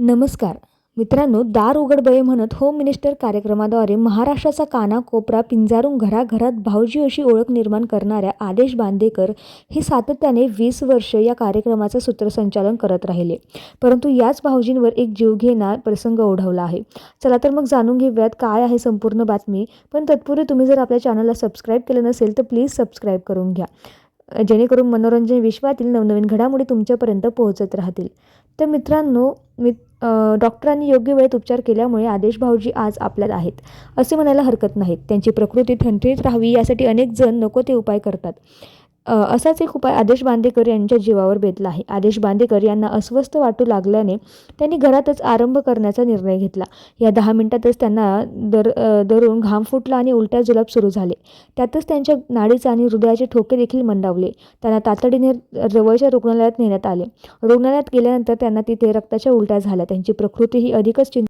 नमस्कार. मित्रांनो दार उघड बये म्हणत होम मिनिस्टर कार्यक्रमाद्वारे महाराष्ट्राचा कानाकोपरा पिंजारून घराघरात भाऊजी अशी ओळख निर्माण करणाऱ्या आदेश बांदेकर हे सातत्याने वीस वर्ष या कार्यक्रमाचं सूत्रसंचालन करत राहिले. परंतु याच भाऊजींवर एक जीवघेणा प्रसंग ओढवला आहे. चला तर मग जाणून घेऊयात काय आहे संपूर्ण बातमी. पण तत्पूर्वी तुम्ही जर आपल्या चॅनलला सबस्क्राईब केलं नसेल तर प्लीज सबस्क्राईब करून घ्या. जेणेकरून मनोरंजन विश्वातील नवनवीन घडामोडी तुमच्यापर्यंत पोहोचत राहतील. तर मित्रांनो मी डॉक्टरांनी योग्य वेळेत उपचार केल्यामुळे आदेश भाऊजी आज आपल्यात आहेत असे म्हणायला हरकत नाहीत. त्यांची प्रकृती ठणठणीत राहावी यासाठी अनेक जण नको ते उपाय करतात. असाच एक उपाय आदेश बांदेकर यांच्या जीवावर बेतला आहे. आदेश बांदेकर यांना अस्वस्थ वाटू लागल्याने त्यांनी घरातच आरंभ करण्याचा निर्णय घेतला. या दहा मिनिटातच त्यांना दर दरून घाम फुटला आणि उलट्या जुलाब सुरू झाले. त्यातच त्यांच्या नाडीचे आणि हृदयाचे ठोके देखील मंदावले. त्यांना तातडीने जवळच्या रुग्णालयात नेण्यात आले. रुग्णालयात गेल्यानंतर त्यांना तिथे रक्ताच्या उलट्या झाल्या. त्यांची प्रकृती ही अधिकच चिंता